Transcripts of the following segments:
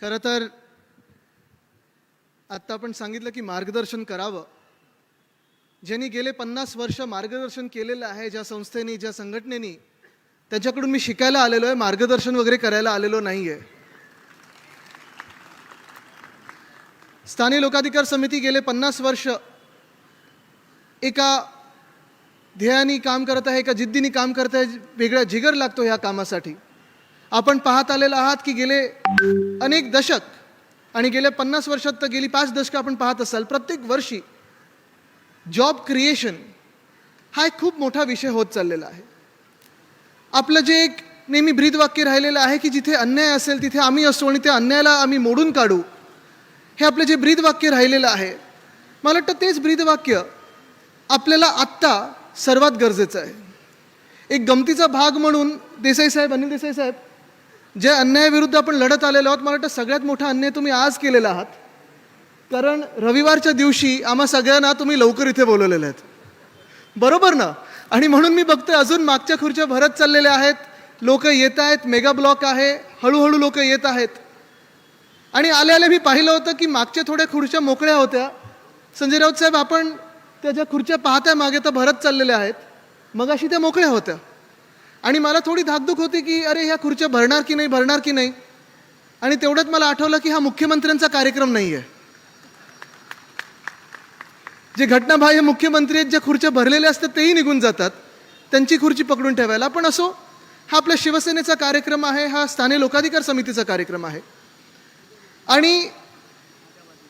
खरं तर आत्ता आपण सांगितलं की मार्गदर्शन करावं. ज्यांनी गेले पन्नास वर्ष मार्गदर्शन केलेलं आहे ज्या संस्थेनी ज्या संघटनेनी त्यांच्याकडून मी शिकायला आलेलो आहे मार्गदर्शन वगैरे करायला आलेलो नाही आहे स्थानिक लोकाधिकार समिती गेले पन्नास वर्ष एका ध्येयानी काम करत आहे एका जिद्दीने काम करत आहे वेगळा जिगर लागतो ह्या कामासाठी. आपण पाहत आलेलो आहात की गेले अनेक दशक आणि गेल्या पन्नास वर्षात तर गेली पाच दशकं आपण पाहत असाल प्रत्येक वर्षी जॉब क्रिएशन हा एक खूप मोठा विषय होत चाललेला आहे. आपलं जे एक नेहमी ब्रीदवाक्य राहिलेलं आहे की जिथे अन्याय असेल तिथे आम्ही असतो आणि त्या अन्यायाला आम्ही मोडून काढू हे आपलं जे ब्रीदवाक्य राहिलेलं आहे मला वाटतं तेच ब्रीदवाक्य आपल्याला आत्ता सर्वात गरजेचं आहे. एक गमतीचा भाग म्हणून देसाई साहेब अनिल देसाई साहेब जे अन्यायाविरुद्ध आपण लढत आलेलो आहोत मला वाटतं सगळ्यात मोठा अन्याय तुम्ही आज केलेला आहात. कारण रविवारच्या दिवशी आम्हा सगळ्यांना तुम्ही लवकर इथे बोलवलेले आहेत. बरोबर ना? आणि म्हणून मी बघतोय अजून मागच्या खुर्च्या भरत चाललेल्या आहेत. लोक येत आहेत मेगा ब्लॉक आहे हळूहळू लोक येत आहेत. आणि आले आले मी पाहिलं होतं की मागच्या थोड्या खुर्च्या मोकळ्या होत्या. संजय राऊत साहेब आपण त्या ज्या खुर्च्या पाहत्या मागे तर भरत चाललेल्या आहेत. मग अशी त्या मोकळ्या होत्या. आणि मला थोडी धाकधूक होती की अरे ह्या खुर्च्या भरणार की नाही भरणार की नाही? आणि तेवढ्यात मला आठवलं की हा मुख्यमंत्र्यांचा कार्यक्रम नाही आहे जे घटनाबाह्य मुख्यमंत्री आहेत ज्या खुर्च्या भरलेल्या असतात तेही निघून जातात. त्यांची खुर्ची पकडून ठेवायला. पण असो हा आपल्या शिवसेनेचा कार्यक्रम आहे हा स्थानिक लोकाधिकार समितीचा कार्यक्रम आहे. आणि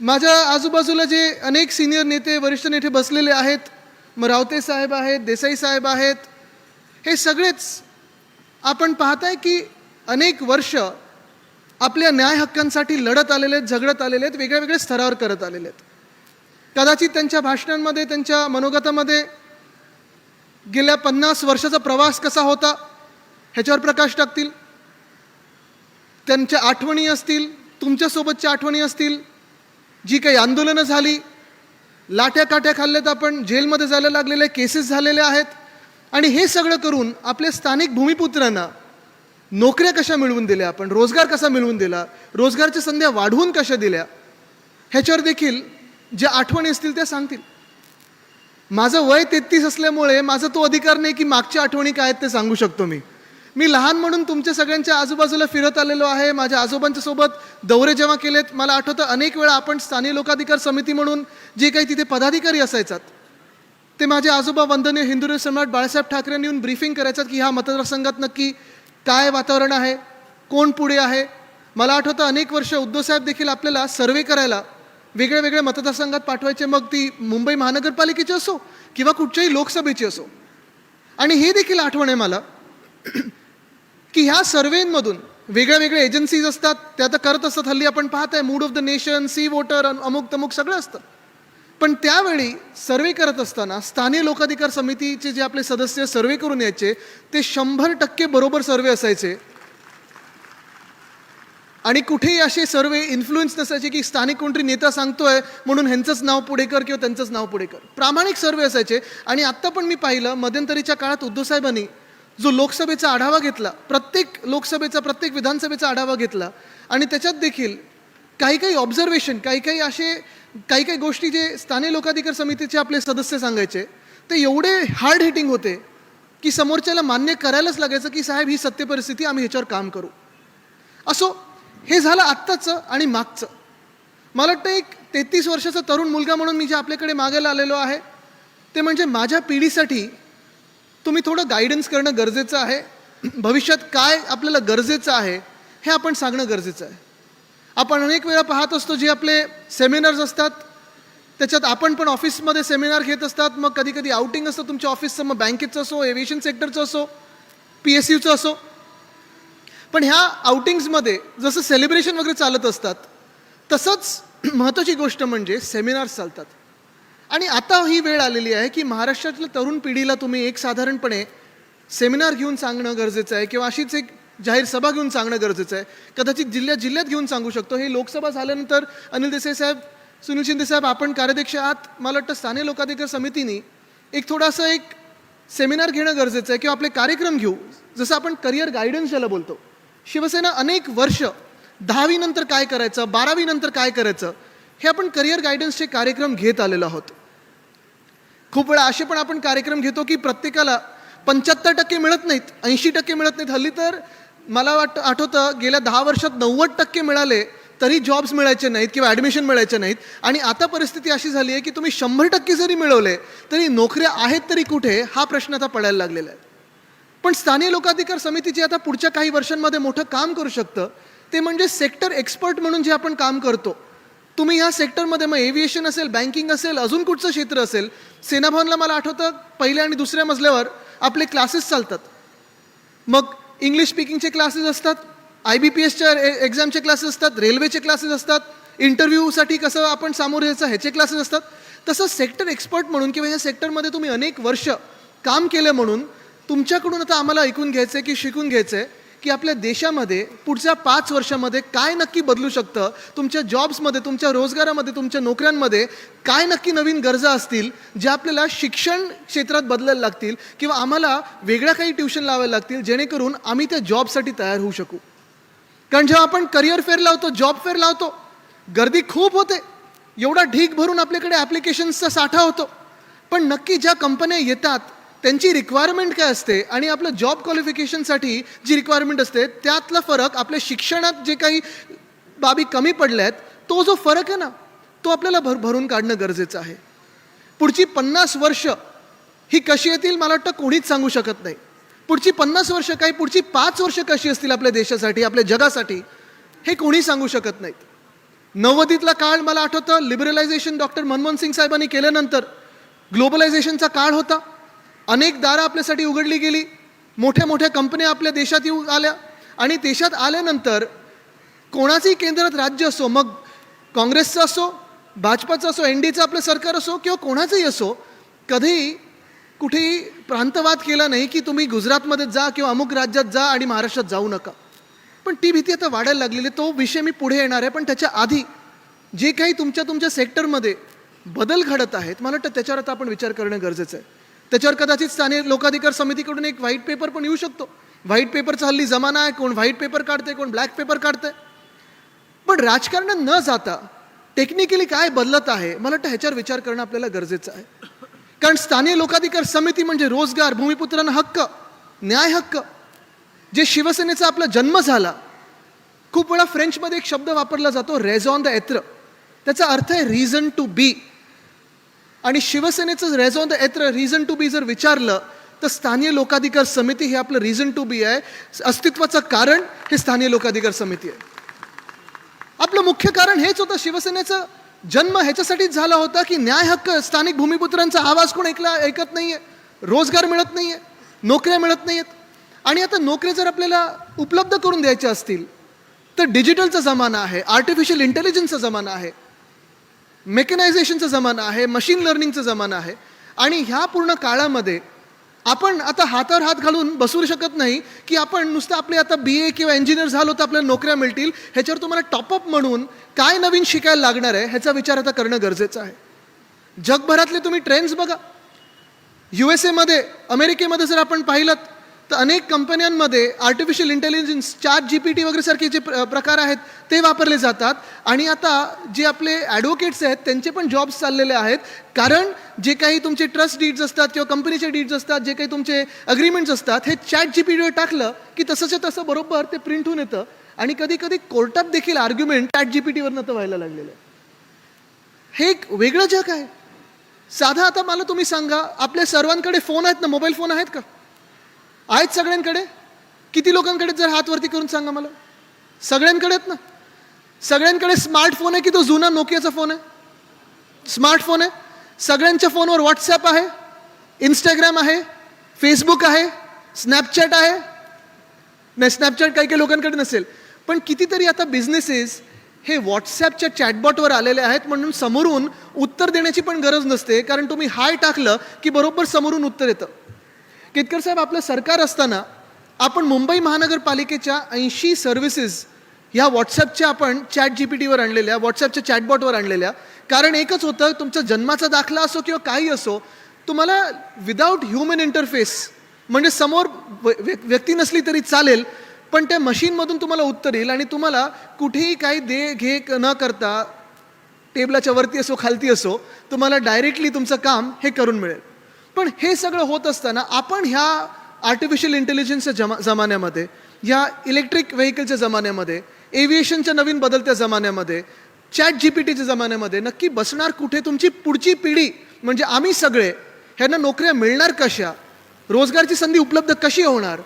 माझ्या आजूबाजूला जे अनेक सिनियर नेते वरिष्ठ नेते बसलेले आहेत मग रावते साहेब आहेत देसाई साहेब आहेत हे सगळेच आपण पाहताय की अनेक वर्ष आपल्या न्याय हक्कांसाठी लढत आलेले आहेत झगडत आलेले आहेत वेगळ्या वेगळ्या स्तरावर करत आलेले आहेत. कदाचित त्यांच्या भाषणांमध्ये त्यांच्या मनोगतामध्ये गेल्या पन्नास वर्षाचा प्रवास कसा होता ह्याच्यावर प्रकाश टाकतील? त्यांच्या आठवणी असतील तुमच्यासोबतच्या आठवणी असतील जी काही आंदोलनं झाली लाट्या काट्या खाल्ल्यात आपण जेलमध्ये जायला लागलेले केसेस झालेले आहेत आणि हे सगळं करून आपल्या स्थानिक भूमिपुत्रांना नोकऱ्या कशा मिळवून दिल्या आपण रोजगार कसा मिळवून दिला रोजगारच्या संध्या वाढवून कशा दिल्या ह्याच्यावर देखील ज्या आठवणी असतील त्या सांगतील. माझं वय तेहतीस असल्यामुळे माझा तो अधिकार नाही की मागच्या आठवणी काय आहेत ते सांगू शकतो मी. मी लहान म्हणून तुमच्या सगळ्यांच्या आजूबाजूला फिरत आलेलो आहे माझ्या आजोबांच्या सोबत दौरे जेव्हा केलेत मला आठवतं अनेक वेळा आपण स्थानिक लोकाधिकार समिती म्हणून जे काही तिथे पदाधिकारी असायचात ते माझे आजोबा वंदनीय हिंदुरे सम्राट बाळासाहेब ठाकरेंनी येऊन ब्रीफिंग करायचं की ह्या मतदारसंघात नक्की काय वातावरण आहे कोण पुढे आहे? मला आठवतं अनेक वर्ष उद्धवसाहेब देखील आपल्याला सर्वे करायला वेगळ्या वेगळ्या मतदारसंघात पाठवायचे. मग ती मुंबई महानगरपालिकेची असो किंवा कुठच्याही लोकसभेची असो. आणि हे देखील आठवण आहे मला की ह्या सर्वेमधून वेगळ्या वेगळ्या एजन्सीज असतात. त्या तर करत असतात. हल्ली आपण पाहत आहे mood of the nation C voter अमुक तमुक सगळं असतं. पण त्यावेळी सर्वे करत असताना स्थानिक लोकाधिकार समितीचे जे आपले सदस्य सर्वे करून यायचे ते शंभर टक्के बरोबर सर्वे असायचे. आणि कुठेही असे सर्वे इन्फ्लुएन्स नसायचे की स्थानिक कोणतरी नेता सांगतोय म्हणून ह्यांचंच नाव पुढे कर किंवा त्यांचंच नाव पुढे कर. प्रामाणिक सर्वे असायचे. आणि आत्ता पण मी पाहिलं मध्यंतरीच्या काळात उद्धवसाहेबांनी जो लोकसभेचा आढावा घेतला प्रत्येक लोकसभेचा प्रत्येक विधानसभेचा आढावा घेतला आणि त्याच्यात देखील काही काही ऑब्झर्वेशन काही काही असे काही काही गोष्टी जे स्थानिक लोकाधिकार समितीचे आपले सदस्य सांगायचे ते एवढे हार्ड हिटिंग होते की समोरच्याला मान्य करायलाच लागायचं की साहेब ही सत्य परिस्थिती आम्ही ह्याच्यावर काम करू. असो हे झालं आत्ताचं आणि मागचं. मला वाटतं एक तेहतीस वर्षाचा तरुण मुलगा म्हणून मी जे आपल्याकडे मागायला आलेलो आहे ते म्हणजे माझ्या पिढीसाठी तुम्ही थोडं गायडन्स करणं गरजेचं आहे. भविष्यात काय आपल्याला गरजेचं आहे हे आपण सांगणं गरजेचं आहे. आपण अनेक वेळा पाहत असतो जे आपले सेमिनार्स असतात. त्याच्यात आपण पण ऑफिसमध्ये सेमिनार घेत असतात. मग कधी कधी आउटिंग असतं तुमच्या ऑफिसचं मग बँकेचं असो एव्हिएशन सेक्टरचं असो पी एस यूचं असो. पण ह्या आउटिंग्समध्ये जसं सेलिब्रेशन वगैरे चालत असतात तसंच महत्त्वाची गोष्ट म्हणजे सेमिनार्स चालतात. आणि आता ही वेळ आलेली आहे की महाराष्ट्रातल्या तरुण पिढीला तुम्ही एक साधारणपणे सेमिनार घेऊन सांगणं गरजेचं आहे किंवा अशीच एक जाहीर सभा घेऊन सांगणं गरजेचं आहे. कदाचित जिल्ह्यात जिल्ह्यात घेऊन सांगू शकतो. हे लोकसभा झाल्यानंतर अनिल देसाई साहेब सुनील शिंदे साहेब आपण कार्याध्यक्ष आहात. मला वाटतं स्थानिक लोकाधिकार समितीने एक थोडासा एक सेमिनार घेणं गरजेचं आहे किंवा आपले कार्यक्रम घेऊ. जसं आपण करिअर गायडन्स ज्याला बोलतो. शिवसेना अनेक वर्ष दहावीनंतर काय करायचं बारावीनंतर काय करायचं हे आपण करिअर गायडन्सचे कार्यक्रम घेत आलेलो आहोत. खूप वेळा असे पण आपण कार्यक्रम घेतो की प्रत्येकाला पंच्याहत्तर टक्के मिळत नाहीत ऐंशी टक्के मिळत नाहीत. हल्ली तर मला वाट आठवतं गेल्या दहा वर्षात नव्वद टक्के मिळाले तरी जॉब्स मिळायचे नाहीत किंवा ॲडमिशन मिळायचे नाहीत. आणि आता परिस्थिती अशी झाली आहे की तुम्ही शंभर टक्के जरी मिळवले तरी नोकऱ्या आहेत तरी कुठे हा प्रश्न आता पडायला लागलेला आहे. पण स्थानीय लोकाधिकार समितीची आता पुढच्या काही वर्षांमध्ये मोठं काम करू शकतं ते म्हणजे सेक्टर एक्सपर्ट म्हणून जे आपण काम करतो. तुम्ही ह्या सेक्टरमध्ये मग एव्हिएशन असेल बँकिंग असेल अजून कुठचं क्षेत्र असेल सेनाभवनला मला आठवतं पहिल्या आणि दुसऱ्या मजल्यावर आपले क्लासेस चालतात. मग इंग्लिश स्पीकिंगचे क्लासेस असतात आय बी पी एसच्या एक्झामचे क्लासेस असतात रेल्वेचे क्लासेस असतात इंटरव्ह्यूसाठी कसं आपण सामोरे यायचं ह्याचे क्लासेस असतात. तसं सेक्टर एक्सपर्ट म्हणून किंवा या सेक्टरमध्ये तुम्ही अनेक वर्ष काम केलं म्हणून तुमच्याकडून आता आम्हाला ऐकून घ्यायचं आहे की शिकून घ्यायचं आहे की आपल्या देशामध्ये पुढच्या पाच वर्षामध्ये काय नक्की बदलू शकतं? तुमच्या जॉब्समध्ये तुमच्या रोजगारामध्ये तुमच्या नोकऱ्यांमध्ये काय नक्की नवीन गरजा असतील ज्या आपल्याला शिक्षण क्षेत्रात बदलायला लागतील किंवा आम्हाला वेगळ्या काही ट्युशन लावायला लागतील जेणेकरून आम्ही त्या जॉबसाठी तयार होऊ शकू. कारण जेव्हा आपण करिअर फेअर लावतो जॉब फेअर लावतो गर्दी खूप होते. एवढा ढीक भरून आपल्याकडे ॲप्लिकेशन्सचा साठा होतो. पण नक्की ज्या कंपन्या येतात त्यांची रिक्वायरमेंट काय असते आणि आपलं जॉब क्वालिफिकेशनसाठी जी रिक्वायरमेंट असते त्यातला फरक आपल्या शिक्षणात जे काही बाबी कमी पडल्या आहेत तो जो फरक आहे ना तो आपल्याला भर भरून काढणं गरजेचं आहे. पुढची पन्नास वर्ष ही कशी येतील मला वाटतं कोणीच सांगू शकत नाही. पुढची पन्नास वर्ष काही पुढची पाच वर्ष कशी असतील आपल्या देशासाठी आपल्या जगासाठी हे कोणी सांगू शकत नाहीत. नव्वदीतला काळ मला आठवतं लिबरलायझेशन डॉक्टर मनमोहन सिंग साहेबांनी केल्यानंतर ग्लोबलायझेशनचा काळ होता. अनेक दारं आपल्यासाठी उघडली गेली. मोठ्या मोठ्या कंपन्या आपल्या देशात येऊ आल्या. आणि देशात आल्यानंतर कोणाचंही केंद्रात राज्य असो मग काँग्रेसचं असो भाजपाचं असो एन डीचं आपलं सरकार असो किंवा कोणाचंही असो कधीही कुठेही प्रांतवाद केला नाही की तुम्ही गुजरातमध्ये जा किंवा अमुक राज्यात जा आणि महाराष्ट्रात जाऊ नका. पण ती भीती आता वाढायला लागलेली तो विषय मी पुढे येणार आहे. पण त्याच्या आधी जे काही तुमच्या तुमच्या सेक्टरमध्ये बदल घडत आहेत मला वाटतं त्याच्यावर आता आपण विचार करणं गरजेचं आहे. त्याच्यावर कदाचित स्थानिक लोकाधिकार समितीकडून एक व्हाईट पेपर पण येऊ शकतो. व्हाईट पेपरचा हल्ली जमाना आहे कोण व्हाईट पेपर काढते कोण ब्लॅक पेपर काढते पण राजकारणात न जाता टेक्निकली काय बदलत आहे मला वाटतं ह्याच्यावर विचार करणं आपल्याला गरजेचं आहे. कारण स्थानिक लोकाधिकार समिती म्हणजे रोजगार भूमिपुत्रांना हक्क न्याय हक्क. जे शिवसेनेचा आपला जन्म झाला खूप वेळा फ्रेंचमध्ये एक शब्द वापरला जातो रेझॉन द एत्र त्याचा अर्थ आहे रिझन टू बी आणि शिवसेनेचं raison d'être reason to be जर विचारलं तर स्थानीय लोकाधिकार समिती हे आपलं रिझन टू बी आहे. अस्तित्वाचं कारण हे स्थानीय लोकाधिकार समिती आहे. आपलं मुख्य कारण हेच होतं शिवसेनेचं जन्म ह्याच्यासाठीच झाला होता की न्याय हक्क स्थानिक भूमिपुत्रांचा आवाज कोण ऐकला ऐकत नाहीये. रोजगार मिळत नाहीये नोकऱ्या मिळत नाहीयेत. आणि आता नोकऱ्या जर आपल्याला उपलब्ध करून द्यायच्या असतील तर डिजिटलचा जमाना आहे आर्टिफिशियल इंटेलिजन्सचा जमाना आहे. मेकनायझेशनचा जमाना आहे मशीन लर्निंगचा जमाना आहे. आणि ह्या पूर्ण काळामध्ये आपण आता हातावर हात घालून बसू शकत नाही की आपण नुसतं आपले आता बी ए किंवा इंजिनियर झालो तर आपल्याला नोकऱ्या मिळतील. ह्याच्यावर तुम्हाला टॉपअप म्हणून काय नवीन शिकायला लागणार आहे ह्याचा विचार आता करणं गरजेचं आहे. जगभरातले तुम्ही ट्रेंड्स बघा. यू एस एमध्ये अमेरिकेमध्ये जर आपण पाहिलं तर अनेक कंपन्यांमध्ये artificial intelligence chat G P T वगैरे सारखे जे प्र प्रकार आहेत ते वापरले जातात. आणि आता जे आपले ॲडव्होकेट्स आहेत त्यांचे पण जॉब्स चाललेले आहेत. कारण जे काही तुमचे ट्रस्ट डीड्स असतात किंवा कंपनीचे डीड्स असतात जे काही तुमचे अग्रीमेंट्स असतात हे चॅट जी पी टीवर टाकलं की तसंच्या तसं बरोबर ते प्रिंट होऊन येतं. आणि कधी कधी कोर्टात देखील आर्ग्युमेंट चॅट जी पी टीवरनं तर व्हायला लागलेलं आहे. हे एक वेगळं जग आहे. साधा आता मला तुम्ही सांगा आपल्या सर्वांकडे फोन आहेत ना मोबाईल फोन आहेत का? आहेत सगळ्यांकडे? किती लोकांकडे? जर हात वरती करून सांगा मला. सगळ्यांकडे आहेत ना. सगळ्यांकडे स्मार्टफोन आहे की तो जुना नोकियाचा फोन आहे? स्मार्टफोन आहे. सगळ्यांच्या फोनवर व्हॉट्सॲप आहे. इंस्टाग्राम आहे. फेसबुक आहे. स्नॅपचॅट आहे. नाही स्नॅपचॅट काही काही लोकांकडे नसेल. पण कितीतरी आता बिझनेसेस हे व्हॉट्सॲपच्या चॅटबॉटवर आलेले आहेत म्हणून समोरून उत्तर देण्याची पण गरज नसते. कारण तुम्ही हाय टाकलं की बरोबर समोरून उत्तर येतं. केतकर साहेब आपलं सरकार असताना आपण मुंबई महानगरपालिकेच्या ऐंशी सर्व्हिसेस ह्या व्हॉट्सॲपच्या आपण चॅट जी पी टीवर आणलेल्या व्हॉट्सॲपच्या चॅटबॉटवर आणलेल्या. कारण एकच होतं तुमचा जन्माचा दाखला असो किंवा काही असो तुम्हाला विदाऊट ह्युमन इंटरफेस म्हणजे समोर व्य- व्य- व्यक्ती नसली तरी चालेल पण त्या मशीनमधून तुम्हाला उत्तर येईल आणि तुम्हाला कुठेही काही दे घे न करता टेबलाच्या वरती असो खालती असो तुम्हाला डायरेक्टली तुमचं काम हे करून मिळेल. पण हे सगळं होत असताना आपण ह्या आर्टिफिशियल इंटेलिजन्सच्या जमा जमान्यामध्ये ह्या इलेक्ट्रिक व्हेकलच्या जमान्यामध्ये एव्हिएशनच्या नवीन बदलत्या जमान्यामध्ये चॅट जी पी टीच्या जमान्यामध्ये नक्की बसणार कुठे तुमची पुढची पिढी? म्हणजे आम्ही सगळे ह्यांना नोकऱ्या मिळणार कशा? रोजगारची संधी उपलब्ध कशी होणार?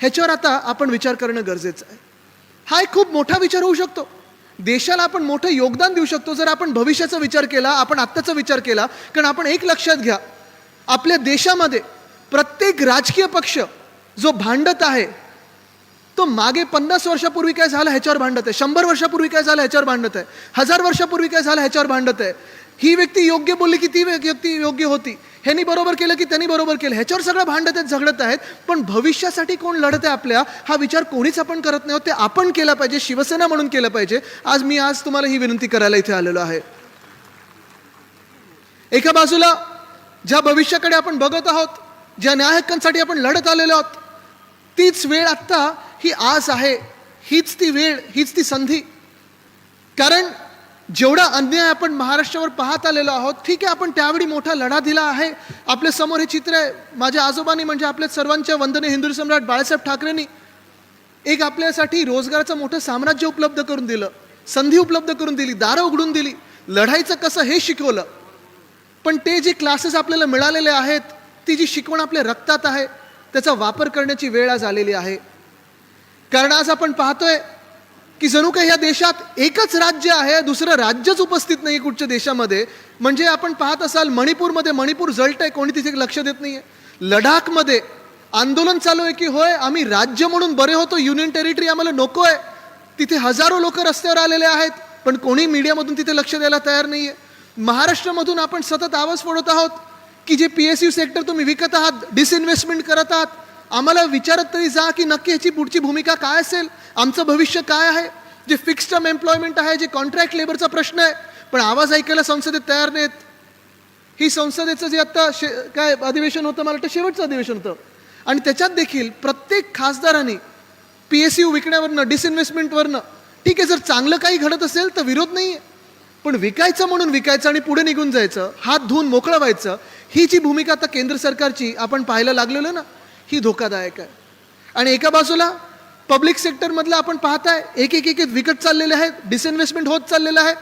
ह्याच्यावर आता आपण विचार करणं गरजेचं आहे. हा एक खूप मोठा विचार होऊ शकतो. देशाला आपण मोठं योगदान देऊ शकतो जर आपण भविष्याचा विचार केला आपण आत्ताचा विचार केला कारण आपण एक लक्षात घ्या आपल्या देशामध्ये प्रत्येक राजकीय पक्ष जो भांडत आहे तो मागे पन्नास वर्षापूर्वी काय झालं ह्याच्यावर भांडत आहे? शंभर वर्षापूर्वी काय झालं ह्याच्यावर भांडत आहे? हजार वर्षापूर्वी काय झालं ह्याच्यावर भांडत आहे? ही व्यक्ती योग्य बोलली की ती व्यक्ती योग्य होती? ह्यांनी बरोबर केलं की त्यांनी बरोबर केलं? ह्याच्यावर सगळं भांडत आहेत झगडत आहेत पण भविष्यासाठी कोण लढत आहे आपल्या? हा विचार कोणीच आपण करत नाही ते आपण केला पाहिजे शिवसेना म्हणून केलं पाहिजे. आज मी आज तुम्हाला ही विनंती करायला इथे आलेलो आहे. एका बाजूला ज्या भविष्याकडे आपण बघत आहोत ज्या न्यायहक्कांसाठी आपण लढत आलेलो आहोत तीच वेळ आत्ता ही आज आहे. हीच ती वेळ हीच ती संधी. कारण जेवढा अन्याय आपण महाराष्ट्रावर पाहत आलेलो आहोत ठीक आहे आपण त्यावेळी मोठा लढा दिला आहे. आपल्यासमोर हे चित्र आहे. माझ्या आजोबांनी म्हणजे आपल्या सर्वांच्या वंदने हिंदू सम्राट बाळासाहेब ठाकरेंनी एक आपल्यासाठी रोजगाराचं मोठं साम्राज्य उपलब्ध करून दिलं. संधी उपलब्ध करून दिली दारं उघडून दिली. लढाईचं कसं हे शिकवलं. पण ते जे क्लासेस आपल्याला मिळालेले आहेत ती जी शिकवण आपल्या रक्तात आहे त्याचा वापर करण्याची वेळ आज आलेली आहे. कारण आज आपण पाहतोय की जणू काही या देशात एकच राज्य आहे दुसरं राज्यच उपस्थित नाही कुठच्या देशामध्ये. म्हणजे आपण पाहत असाल मणिपूरमध्ये मणिपूर जळत आहे कोणी तिथे लक्ष देत नाही आहे लडाखमध्ये आंदोलन चालू आहे की होय आम्ही राज्य म्हणून बरे होतो युनियन टेरिटरी आम्हाला नको आहे तिथे हजारो लोक रस्त्यावर आलेले आहेत पण कोणी मीडियामधून तिथे लक्ष द्यायला तयार नाही आहे महाराष्ट्रामधून आपण सतत आवाज फोडत आहोत की J P S you sector तुम्ही विकत आहात डिसइन्व्हेस्टमेंट करत आहात. आम्हाला विचारत तरी जा की नक्की ह्याची पुढची भूमिका काय असेल? आमचं भविष्य काय आहे? जे फिक्स्ड टर्म एम्प्लॉयमेंट आहे जे कॉन्ट्रॅक्ट लेबरचा प्रश्न आहे. पण आवाज ऐकायला संसदेत तयार नाहीत. ही संसदेचं जे आत्ता शे काय अधिवेशन होतं मला वाटतं शेवटचं अधिवेशन होतं. आणि त्याच्यात देखील प्रत्येक खासदारांनी पी एस यू विकण्यावरनं डिसइन्व्हेस्टमेंटवरनं ठीक आहे जर चांगलं काही घडत असेल तर विरोध नाही आहे पण विकायचं म्हणून विकायचं आणि पुढे निघून जायचं हात धुवून मोकळं व्हायचं ही जी भूमिका आता केंद्र सरकारची आपण पाहायला लागलेलो ना ही धोकादायक आहे. आणि एका बाजूला पब्लिक सेक्टरमधलं आपण पाहताय एक एक एक एक विकत चाललेले आहेत डिसइन्व्हेस्टमेंट होत चाललेलं आहे.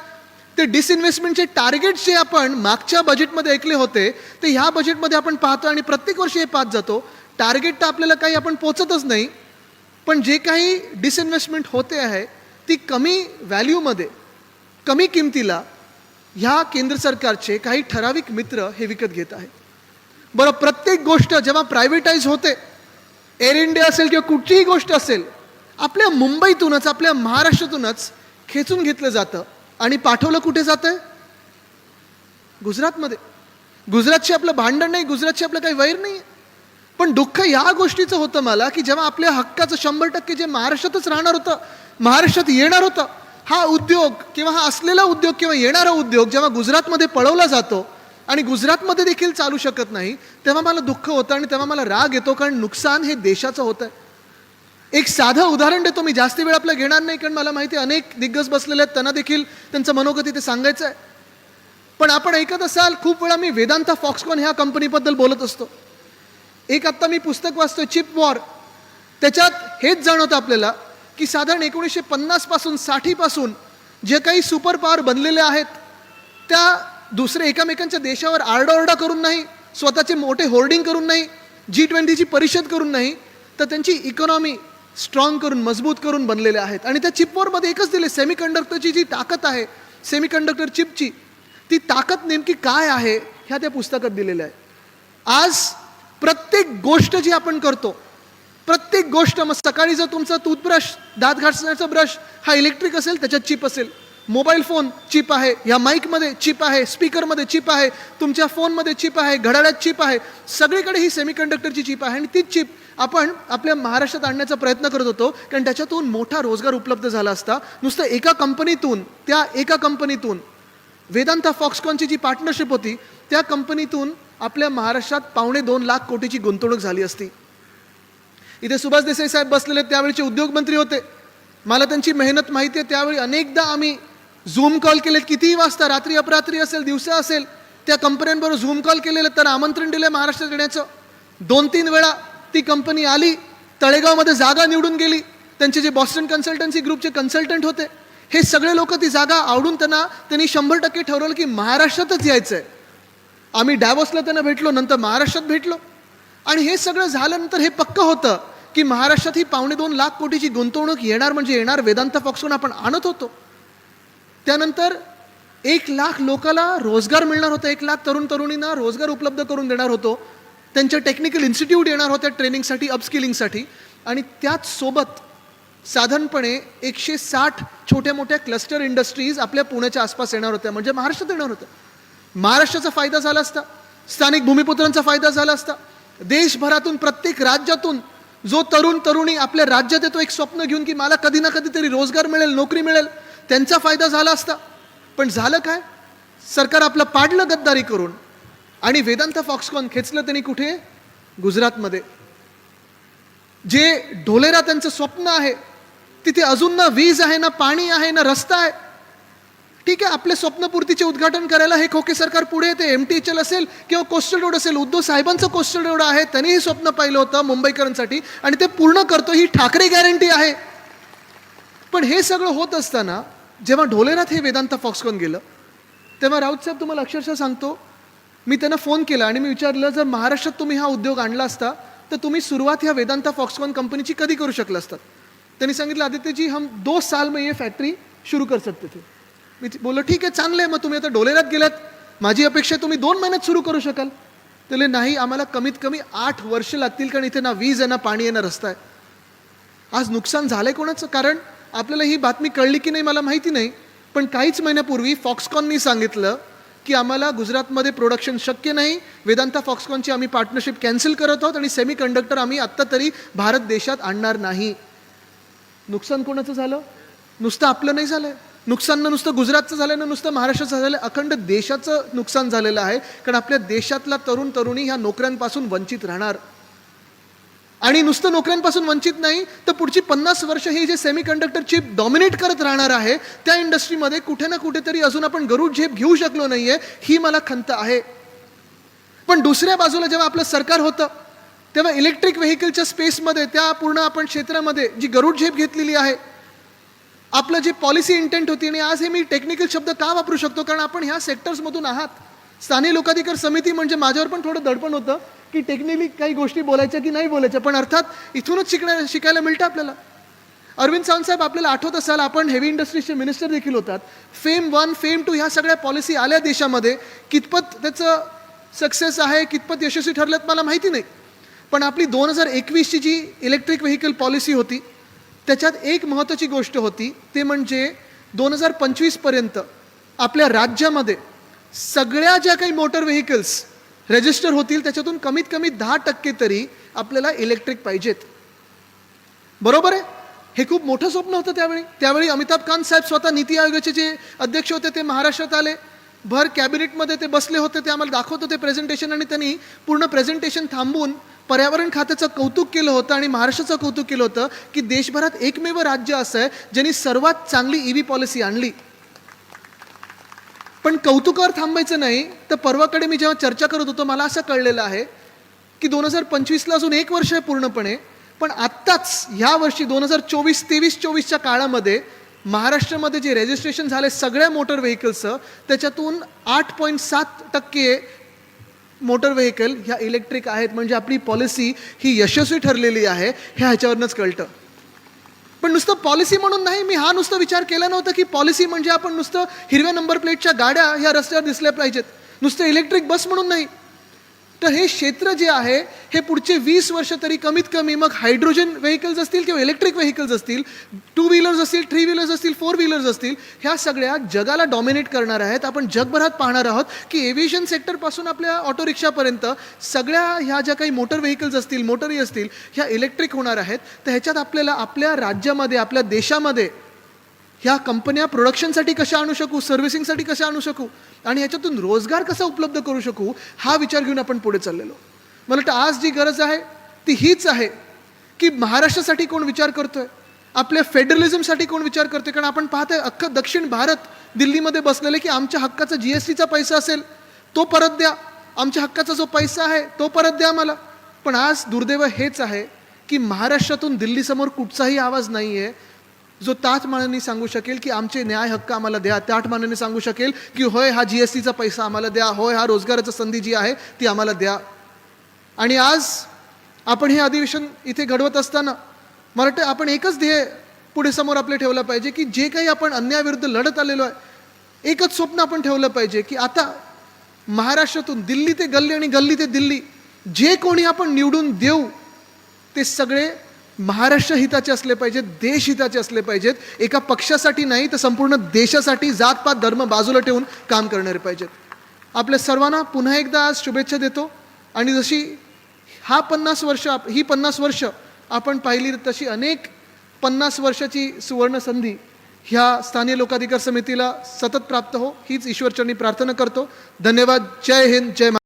ते डिसइन्व्हेस्टमेंटचे टार्गेट जे आपण मागच्या बजेटमध्ये ऐकले होते ते ह्या बजेटमध्ये आपण पाहतो आणि प्रत्येक वर्षी हे पाहत जातो. टार्गेट तर आपल्याला काही आपण पोचतच नाही पण जे काही डिसइन्व्हेस्टमेंट होते आहे ती कमी व्हॅल्यूमध्ये कमी किमतीला ह्या केंद्र सरकारचे काही ठराविक मित्र हे विकत घेत आहेत. बरं प्रत्येक गोष्ट जेव्हा प्रायव्हेटाईज होते एअर इंडिया असेल किंवा कुठचीही गोष्ट असेल आपल्या मुंबईतूनच आपल्या महाराष्ट्रातूनच खेचून घेतलं जातं आणि पाठवलं कुठे जातं गुजरातमध्ये. गुजरातशी आपलं भांडण नाही गुजरातशी आपलं काही वैर नाही पण दुःख या गोष्टीचं होतं मला की जेव्हा आपल्या हक्काचं शंभर टक्के जे महाराष्ट्रातच राहणार होतं महाराष्ट्रात येणार होतं हा उद्योग किंवा हा असलेला उद्योग किंवा येणारा उद्योग जेव्हा गुजरातमध्ये पळवला जातो आणि गुजरातमध्ये देखील चालू शकत नाही तेव्हा मला दुःख होतं आणि तेव्हा मला राग येतो कारण नुकसान हे देशाचं होतं. आहे एक साधं उदाहरण देतो मी जास्ती वेळ आपलं घेणार नाही कारण मला माहिती आहे अनेक दिग्गज बसलेले आहेत त्यांना देखील त्यांचं मनोगती ते सांगायचं आहे. पण आपण ऐकत असाल खूप वेळा मी वेदांता फॉक्सकॉन ह्या कंपनीबद्दल बोलत असतो. एक आत्ता मी पुस्तक वाचतोय चिप वॉर. त्याच्यात हेच जाणवतं आपल्याला की साधारण एकोणीसशे पन्नासपासून साठीपासून जे काही सुपर पॉवर बनलेले आहेत त्या दुसरे एकामेकांच्या देशावर आरडाओरडा करून नाही स्वतःचे मोठे होर्डिंग करून नाही जी ट्वेंटीची परिषद करून नाही तर त्यांची इकॉनॉमी स्ट्रॉंग करून मजबूत करून बनलेले आहेत. आणि त्या चिपवरमध्ये एकच दिले सेमीकंडक्टरची जी ताकद आहे सेमीकंडक्टर चिपची ती ताकद नेमकी काय आहे ह्या त्या पुस्तकात दिलेल्या आहे आज प्रत्येक गोष्ट जी आपण करतो प्रत्येक गोष्ट मग सकाळी जर तुमचा टूथब्रश दात घासण्याचा ब्रश हा इलेक्ट्रिक असेल त्याच्यात चिप असेल. मोबाईल फोन चिप आहे या माईकमध्ये चिप आहे स्पीकरमध्ये चिप आहे तुमच्या फोनमध्ये चिप आहे घड्याळात चिप आहे सगळीकडे ही सेमीकंडक्टरची चिप आहे आणि तीच चिप आपण आपल्या महाराष्ट्रात आणण्याचा प्रयत्न करत होतो कारण त्याच्यातून मोठा रोजगार उपलब्ध झाला असता. नुसतं एका कंपनीतून त्या एका कंपनीतून वेदांता फॉक्सकॉनची जी पार्टनरशिप होती त्या कंपनीतून आपल्या महाराष्ट्रात पावणे दोन लाख कोटीची गुंतवणूक झाली असती. इथे सुभाष देसाई साहेब बसलेले आहेत, त्यावेळेचे उद्योगमंत्री होते. मला त्यांची मेहनत माहिती आहे त्यावेळी अनेकदा आम्ही झूम कॉल केलेत. कितीही वाजता रात्री अपरात्री असेल दिवसा असेल त्या कंपन्यांबरोबर झूम कॉल केलेलं तर आमंत्रण दिलं महाराष्ट्रात येण्याचं. दोन तीन वेळा ती कंपनी आली तळेगावमध्ये जागा निवडून गेली. त्यांचे जे बॉस्टन कन्सल्टन्सी ग्रुपचे कन्सल्टंट होते हे सगळे लोक ती जागा आवडून त्यांना त्यांनी शंभर टक्के ठरवलं की महाराष्ट्रातच यायचं आहे आम्ही डॅवॉसला त्यांना भेटलो नंतर महाराष्ट्रात भेटलो. आणि हे सगळं झाल्यानंतर हे पक्क होतं की महाराष्ट्रात ही पावणे दोन लाख कोटीची गुंतवणूक येणार म्हणजे येणार वेदांत फॉक्सहून आपण आणत होतो. त्यानंतर एक लाख लोकाला रोजगार मिळणार होता एक लाख तरुण तरुणींना रोजगार उपलब्ध करून देणार होतो. त्यांच्या टेक्निकल इन्स्टिट्यूट येणार होत्या ट्रेनिंगसाठी अपस्किलिंगसाठी आणि त्याचसोबत साधारणपणे एकशे साठ छोट्या मोठ्या क्लस्टर इंडस्ट्रीज आपल्या पुण्याच्या आसपास येणार होत्या म्हणजे महाराष्ट्रात येणार होत्या. महाराष्ट्राचा फायदा झाला असता स्थानिक भूमिपुत्रांचा फायदा झाला असता. देशभरातून प्रत्येक राज्यातून जो तरुण तरुणी आपल्या राज्यात येतो एक स्वप्न घेऊन की मला कधी ना कधीतरी रोजगार मिळेल नोकरी मिळेल त्यांचा फायदा झाला असता. पण झालं काय? सरकार आपलं पाडलं गद्दारी करून आणि वेदांत फॉक्सकॉन खेचलं त्यांनी कुठे? गुजरातमध्ये. जे ढोलेरा त्यांचं स्वप्न आहे तिथे अजून ना वीज आहे ना पाणी आहे ना रस्ता आहे ठीक आहे आपल्या स्वप्नपूर्तीचे उद्घाटन करायला हे खोके सरकार पुढे येते एम टी एच एल असेल किंवा कोस्टल रोड असेल उद्धव साहेबांचं कोस्टल रोड आहे त्यांनी हे स्वप्न पाहिलं होतं मुंबईकरांसाठी आणि ते पूर्ण करतो ही ठाकरे गॅरंटी आहे. पण हे सगळं होत असताना जेव्हा ढोलेनाथ हे वेदांत फॉक्सकॉन गेलं तेव्हा राऊत साहेब तुम्हाला अक्षरशः सांगतो मी त्यांना फोन केला आणि मी विचारलं जर महाराष्ट्रात तुम्ही हा उद्योग आणला असता तर तुम्ही सुरुवात ह्या वेदांता फॉक्सकॉन कंपनीची कधी करू शकला असतात त्यांनी सांगितलं आदित्यजी हम दो साल में ये फॅक्टरी शुरू कर सकते थे. मी बोललो ठीक आहे चांगलं आहे मग तुम्ही आता डोलेरात गेलात. माझी अपेक्षा तुम्ही दोन महिन्यात सुरू करू शकाल. त्याला नाही आम्हाला कमीत कमी आठ वर्ष लागतील कारण इथे ना वीज आहे ना पाणी आहे ना रस्ता आहे. आज नुकसान झालं आहे कोणाचं? कारण आपल्याला ही बातमी कळली की नाही मला माहिती नाही. पण काहीच महिन्यापूर्वी फॉक्सकॉननी सांगितलं की आम्हाला गुजरातमध्ये प्रोडक्शन शक्य नाही. वेदांता फॉक्सकॉनची आम्ही पार्टनरशिप कॅन्सल करत आहोत आणि सेमी कंडक्टर आम्ही आत्ता तरी भारत देशात आणणार नाही. नुकसान कोणाचं झालं? नुसतं आपलं नाही झालंय. नुकसान ना नुसतं गुजरातचं झालं ना नुसतं महाराष्ट्राचं झालं अखंड देशाचं नुकसान झालेलं आहे. कारण आपल्या देशातला तरुण तरुणी ह्या नोकऱ्यांपासून वंचित राहणार. आणि नुसतं नोकऱ्यांपासून वंचित नाही तर पुढची पन्नास वर्ष ही जे सेमी कंडक्टर चिप डॉमिनेट करत राहणार आहे त्या इंडस्ट्रीमध्ये कुठे ना कुठेतरी अजून आपण गरुड झेप घेऊ शकलो नाहीये ही मला खंत आहे. पण दुसऱ्या बाजूला जेव्हा आपलं सरकार होतं तेव्हा इलेक्ट्रिक व्हेकलच्या स्पेसमध्ये त्या पूर्ण आपण क्षेत्रामध्ये जी गरुड झेप घेतलेली आहे आपलं जे पॉलिसी इंटेंट होती आणि आज हे मी टेक्निकल शब्द का वापरू शकतो? कारण आपण ह्या सेक्टर्समधून आहात. स्थानिक लोकाधिकार समिती म्हणजे माझ्यावर पण थोडं दडपण होतं की टेक्निकली काही गोष्टी बोलायच्या की नाही बोलायच्या. पण अर्थात इथूनच शिकण्या शिकायला मिळतं आपल्याला. अरविंद सावंतसाहेब आपल्याला आठवत असाल आपण हेवी इंडस्ट्रीजचे मिनिस्टर देखील होतात. फेम वन फेम टू ह्या सगळ्या पॉलिसी आल्या देशामध्ये. कितपत त्याचं सक्सेस आहे कितपत यशस्वी ठरल्यात मला माहिती नाही. पण आपली दोन हजार एकवीसची जी इलेक्ट्रिक व्हेकल पॉलिसी होती त्याच्यात एक महत्त्वाची गोष्ट होती ते म्हणजे दोन हजार पंचवीसपर्यंत आपल्या राज्यामध्ये सगळ्या ज्या काही मोटर व्हेकल्स रजिस्टर होतील त्याच्यातून कमीत कमी दहा टक्के तरी आपल्याला इलेक्ट्रिक पाहिजेत. बरोबर आहे? हे खूप मोठं स्वप्न होतं त्यावेळी. त्यावेळी अमिताभ कांत साहेब स्वतः नीती आयोगाचे जे अध्यक्ष होते ते महाराष्ट्रात आले. भर कॅबिनेटमध्ये ते बसले होते ते आम्हाला दाखवत होते प्रेझेंटेशन आणि त्यांनी पूर्ण प्रेझेंटेशन थांबून पर्यावरण खात्याचं कौतुक केलं होतं आणि महाराष्ट्राचं कौतुक केलं होतं की देशभरात एकमेव राज्य असं आहे ज्यांनी सर्वात चांगली ईव्ही पॉलिसी आणली. पण कौतुकावर थांबायचं नाही तर परवाकडे मी जेव्हा चर्चा करत होतो मला असं कळलेलं आहे की दोन हजार पंचवीसला अजून एक वर्ष आहे पूर्णपणे पण आत्ताच ह्या वर्षी दोन हजार चोवीस तेवीस चोवीसच्या काळामध्ये महाराष्ट्रामध्ये जे रजिस्ट्रेशन झाले सगळ्या मोटर व्हेकल्सचं त्याच्यातून आठ पॉईंट सात टक्के मोटर व्हेकल ह्या इलेक्ट्रिक आहेत. म्हणजे आपली पॉलिसी ही यशस्वी ठरलेली आहे हे ह्याच्यावरनंच कळतं. पण नुसतं पॉलिसी म्हणून नाही मी हा नुसतं विचार केला नव्हता की पॉलिसी म्हणजे आपण नुसतं हिरव्या नंबर प्लेटच्या गाड्या ह्या रस्त्यावर दिसल्या पाहिजेत. नुसतं इलेक्ट्रिक बस म्हणून नाही. तर हे क्षेत्र जे आहे हे पुढचे वीस वर्ष तरी कमीत कमी मग हायड्रोजन व्हेकल्स असतील किंवा इलेक्ट्रिक व्हेकल्स असतील टू व्हीलर्स असतील थ्री व्हीलर्स असतील फोर व्हीलर्स असतील ह्या सगळ्या जगाला डॉमिनेट करणार आहेत. आपण जगभरात पाहणार आहोत की एव्हिएशन सेक्टरपासून आपल्या ऑटो रिक्षापर्यंत सगळ्या ह्या ज्या काही मोटर व्हेकल्स असतील मोटरी असतील ह्या इलेक्ट्रिक होणार आहेत. तर ह्याच्यात आपल्याला आपल्या राज्यामध्ये आपल्या देशामध्ये ह्या कंपन्या प्रोडक्शनसाठी कशा आणू शकू सर्व्हिसिंगसाठी कशा आणू शकू? आणि ह्याच्यातून रोजगार कसा उपलब्ध करू शकू हा विचार घेऊन आपण पुढे चाललेलो. मला वाटतं आज जी गरज आहे ती हीच आहे की महाराष्ट्रासाठी कोण विचार करतोय आपल्या फेडरलिझमसाठी कोण विचार करतोय. कारण आपण पाहतोय अख्खं दक्षिण भारत दिल्लीमध्ये बसलेले की आमच्या हक्काचा जी एस टीचा पैसा असेल तो परत द्या. आमच्या हक्काचा जो पैसा आहे तो परत द्या मला पण आज दुर्दैव हेच आहे की महाराष्ट्रातून दिल्लीसमोर कुठचाही आवाज नाही आहे जो त्याच सांगू शकेल की आमचे न्याय हक्क आम्हाला द्या. त्याच मानाने सांगू शकेल की होय हा जी एस टीचा पैसा आम्हाला द्या. होय हा रोजगाराची संधी जी आहे ती आम्हाला द्या. आणि आज आपण हे अधिवेशन इथे घडवत असताना मला वाटतं आपण एकच ध्येय पुढे समोर आपले ठेवलं पाहिजे की जे काही आपण अन्यायाविरुद्ध लढत आलेलो आहे एकच स्वप्न आपण ठेवलं पाहिजे की आता महाराष्ट्रातून दिल्ली ते गल्ली आणि गल्ली ते दिल्ली जे कोणी आपण निवडून देऊ ते सगळे महाराष्ट्र हिताचे असले पाहिजेत देश हिताचे असले पाहिजेत. एका पक्षासाठी नाही तर संपूर्ण देशासाठी जातपात धर्म बाजूला ठेवून काम करणारे पाहिजेत. आपल्या सर्वांना पुन्हा एकदा आज शुभेच्छा देतो. आणि जशी हा पन्नास वर्ष आप- ही पन्नास वर्ष आपण पाहिली तशी अनेक पन्नास वर्षाची सुवर्ण संधी ह्या स्थानीय लोकाधिकार समितीला सतत प्राप्त हो. हीच ईश्वरचरणी प्रार्थना करतो. धन्यवाद. जय हिंद. जय